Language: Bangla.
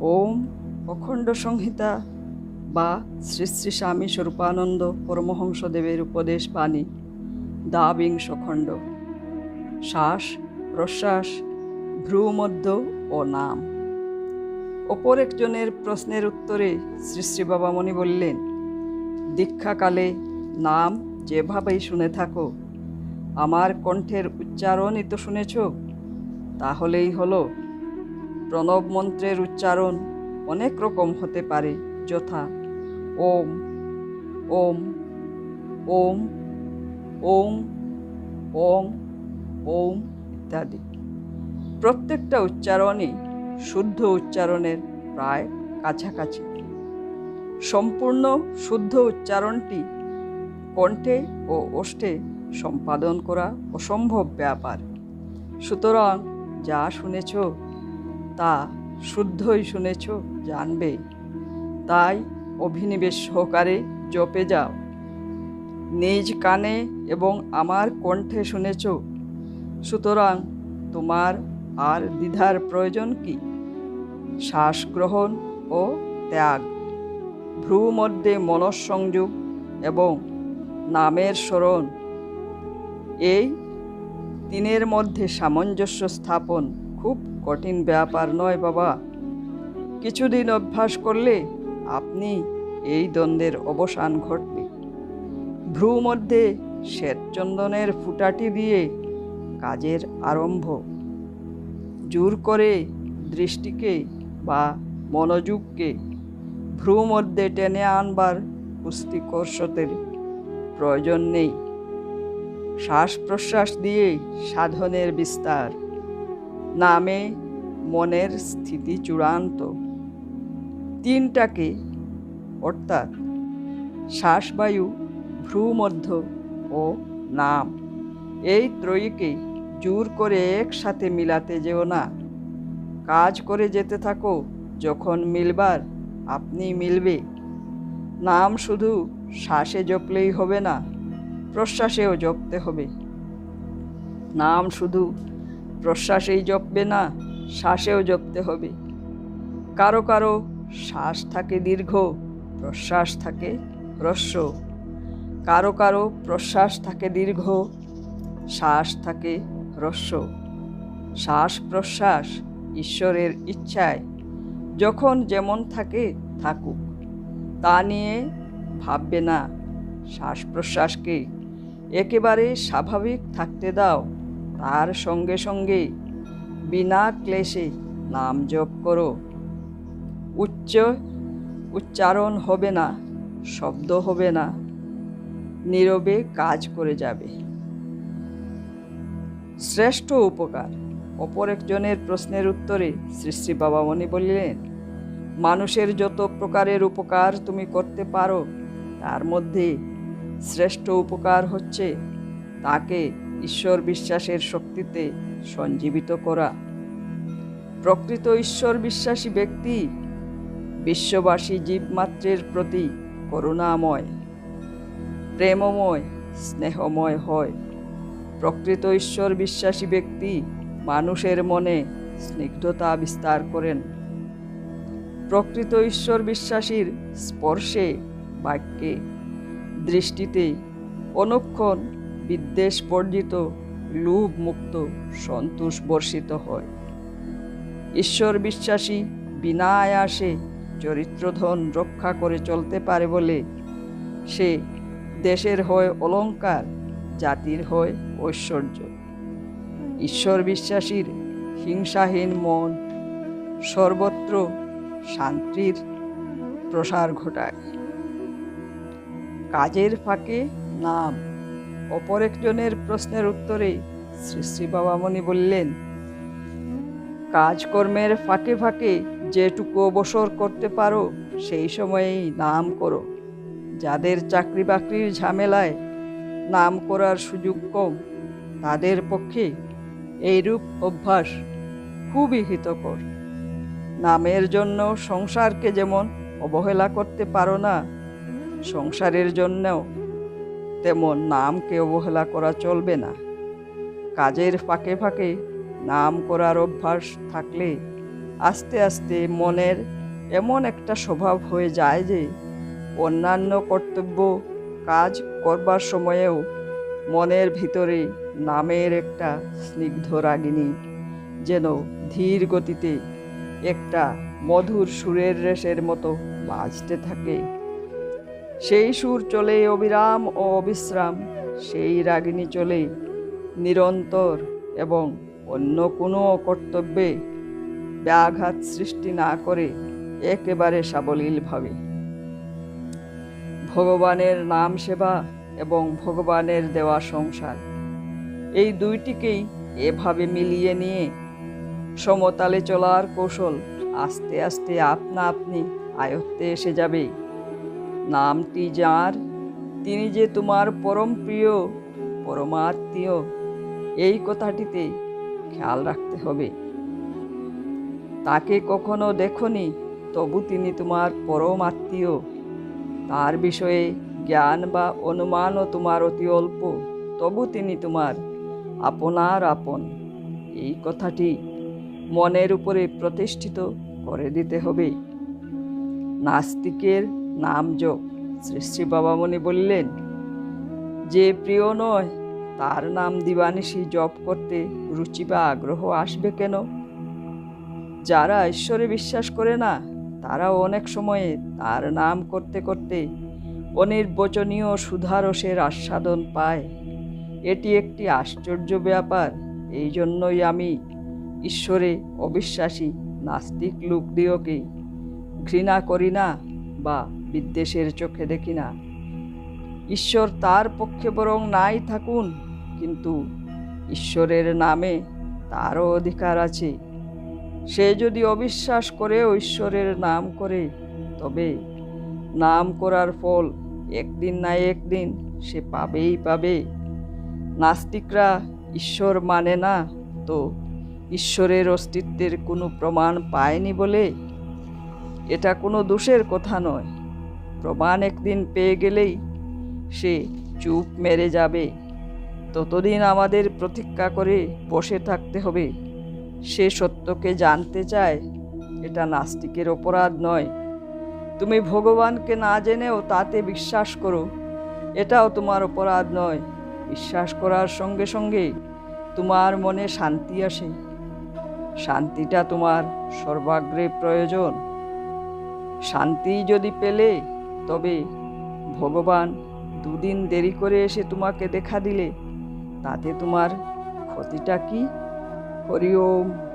ওম অখণ্ড সংহিতা বা শ্রী শ্রী স্বামী স্বরূপানন্দ পরমহংসদেবের উপদেশ বাণী। দ্বাবিংশ খণ্ড। শ্বাস, প্রশ্বাস, ভ্রুমধ্য ও নাম। অপর একজনের প্রশ্নের উত্তরে শ্রী শ্রী বাবামণি বললেন, দীক্ষাকালে নাম যেভাবেই শুনে থাকো, আমার কণ্ঠের উচ্চারণই তো শুনেছ, তাহলেই হলো প্রণব মন্ত্রের উচ্চারণ অনেক রকম হতে পারে, যথা ওম ওম ওম ওম ওম ওম ইত্যাদি। প্রত্যেকটা উচ্চারণই শুদ্ধ উচ্চারণের প্রায় কাছাকাছি। সম্পূর্ণ শুদ্ধ উচ্চারণটি কণ্ঠে ও ওষ্ঠে সম্পাদন করা অসম্ভব ব্যাপার। সুতরাং যা শুনেছ তা শুদ্ধই শুনেছ, জানবে। তাই অভিনিবেশ সহকারে জপে যাও। নিজ কানে এবং আমার কণ্ঠে শুনেছ। সুতরাং তোমার আর দ্বিধার প্রয়োজন কি? শ্বাস গ্রহণ ও ত্যাগ ভ্রু মধ্যে মনঃসংযোগ এবং নামের স্মরণ, এই তিনের মধ্যে সামঞ্জস্য স্থাপন খুব কঠিন ব্যাপার নয়, বাবা। কিছুদিন অভ্যাস করলে আপনি এই দ্বন্দ্বের অবসান ঘটবে। ভ্রু মধ্যে শ্বেতচন্দনের ফুটাটি দিয়ে কাজের আরম্ভ। জোর করে দৃষ্টিকে বা মনোযোগকে ভ্রু মধ্যে টেনে আনবার পুষ্টিকর্ষতের প্রয়োজন নেই। শ্বাস প্রশ্বাস দিয়ে সাধনের বিস্তার। নামে মনের স্থিতি চূড়ান্ত। তিনটাকে, অর্থাৎ শ্বাসবায়ু, ভ্রুমধ্য ও নাম, এই ত্রয়ীকে জোর করে একসাথে মিলাতে যেও না। কাজ করে যেতে থাকো, যখন মিলবার আপনি মিলবে। নাম শুধু শ্বাসে জপলেই হবে না, প্রশ্বাসেও জপতে হবে। নাম শুধু প্রশ্বাসেই জপবে না, শ্বাসেও জপতে হবে। কারও কারও শ্বাস থাকে দীর্ঘ, প্রশ্বাস থাকে হ্রস্ব কারও কারও প্রশ্বাস থাকে দীর্ঘ, শ্বাস থাকে হ্রস্ব শ্বাস প্রশ্বাস ঈশ্বরের ইচ্ছায়, যখন যেমন থাকে থাকুক। তা নিয়ে ভাববে না। শ্বাস প্রশ্বাসকে একেবারে স্বাভাবিক থাকতে দাও। তার সঙ্গে সঙ্গে বিনা ক্লেশে নাম জপ করো। উচ্চ, উচ্চারণ হবে না, শব্দ হবে না, নীরবে কাজ করে যাবে। শ্রেষ্ঠ উপকার। অপর একজনের প্রশ্নের উত্তরে শ্রী শ্রী বাবামণি বললেন, মানুষের যত প্রকারের উপকার তুমি করতে পারো, তার মধ্যে শ্রেষ্ঠ উপকার হচ্ছে তাকে ঈশ্বর বিশ্বাসের শক্তিতে সঞ্জীবিত করা। প্রকৃত ঈশ্বর বিশ্বাসী ব্যক্তি বিশ্ববাসী জীবমাত্রের প্রতি করুণাময়, প্রেমময়, স্নেহময় হয়। প্রকৃত ঈশ্বর বিশ্বাসী ব্যক্তি মানুষের মনে স্নিগ্ধতা বিস্তার করেন। প্রকৃত ঈশ্বর বিশ্বাসীর স্পর্শে বাক্যে, দৃষ্টিতে অনুক্ষণ বিদ্বেষ বর্জিত লোভ মুক্ত সন্তোষ বর্ষিত হয়। ঈশ্বর বিশ্বাসী বিনা আয়াসে চরিত্রধন রক্ষা করে চলতে পারে বলে সে দেশের হয় অলঙ্কার, জাতির হয় ঐশ্বর্য। ঈশ্বর বিশ্বাসীর হিংসাহীন মন সর্বত্র শান্তির প্রসার ঘটায়। কাজের ফাঁকে নাম অপর একজনের প্রশ্নের উত্তরে শ্রী শ্রী বাবামণি বললেন, কাজকর্মের ফাঁকে ফাঁকে যেটুকু অবসর করতে পারো, সেই সময়েই নাম করো। যাদের চাকরি বাকরির ঝামেলায় নাম করার সুযোগ কম, তাদের পক্ষে এইরূপ অভ্যাস খুবই হিতকর। নামের জন্য সংসারকে যেমন অবহেলা করতে পারো না, সংসারের জন্যও তেমন নামকে অবহেলা করা চলবে না। কাজের ফাঁকে ফাঁকে নাম করার অভ্যাস থাকলে আস্তে আস্তে মনের এমন একটা স্বভাব হয়ে যায় যে, অন্যান্য কর্তব্য কাজ করবার সময়েও মনের ভিতরে নামের একটা স্নিগ্ধ রাগিনী যেন ধীর গতিতে একটা মধুর সুরের রেশের মতো বাজতে থাকে। সেই সুর চলে অবিরাম ও অবিশ্রাম, সেই রাগিনী চলে নিরন্তর এবং অন্য কোনো কর্তব্যে ব্যাঘাত সৃষ্টি না করে একেবারে সাবলীলভাবে। ভগবানের নাম সেবা এবং ভগবানের দেওয়া সংসার, এই দুইটিকেই এভাবে মিলিয়ে নিয়ে সমতালে চলার কৌশল আস্তে আস্তে আপনা আপনি আয়ত্তে এসে যাবে। নামটি যার, তিনি যে তোমার পরম প্রিয়, পরমাত্মীয়, এই কথাটিতে খেয়াল রাখতে হবে। তাকে কখনো দেখনি, তবু তিনি তোমার পরম আত্মীয় তার বিষয়ে জ্ঞান বা অনুমানও তোমার অতি অল্প, তবু তিনি তোমার আপনার আপন। এই কথাটি মনের উপরে প্রতিষ্ঠিত করে দিতে হবে। নাস্তিকের নাম যোগ। শ্রী শ্রী বাবামণি বললেন, যে প্রিয় নয়, তার নাম দিবানিশি জপ করতে রুচি বা আগ্রহ আসবে কেন? যারা ঈশ্বরে বিশ্বাস করে না, তারাও অনেক সময়ে তার নাম করতে করতে অনির্বচনীয় সুধারসের আস্বাদন পায়। এটি একটি আশ্চর্য ব্যাপার। এই জন্যই আমি ঈশ্বরে অবিশ্বাসী, নাস্তিক লোকদিওকে ঘৃণা করি না বা বিদ্বেষের চোখে দেখি না। ঈশ্বর তার পক্ষে বরং নাই থাকুন, কিন্তু ঈশ্বরের নামে তারও অধিকার আছে। সে যদি অবিশ্বাস করেও ঈশ্বরের নাম করে, তবে নাম করার ফল একদিন না একদিন সে পাবেই পাবে। নাস্তিকরা ঈশ্বর মানে না, তো ঈশ্বরের অস্তিত্বের কোনো প্রমাণ পায়নি বলে? এটা কোনো দোষের কথা নয়। প্রমাণ একদিন পেয়ে গেলেই সে চুপ মেরে যাবে। ততদিন আমাদের প্রতীক্ষা করে বসে থাকতে হবে। সে সত্যকে জানতে চায়, এটা নাস্তিকের অপরাধ নয়। তুমি ভগবানকে না জেনেও তাতে বিশ্বাস করো, এটাও তোমার অপরাধ নয়। বিশ্বাস করার সঙ্গে সঙ্গে তোমার মনে শান্তি আসে। শান্তিটা তোমার সর্বাগ্রে প্রয়োজন। শান্তি যদি পেলে তবে ভগবান দুদিন দেরি করে এসে তোমাকে দেখা দিলে, তাতে তোমার ক্ষতিটা কি? হরি ওম।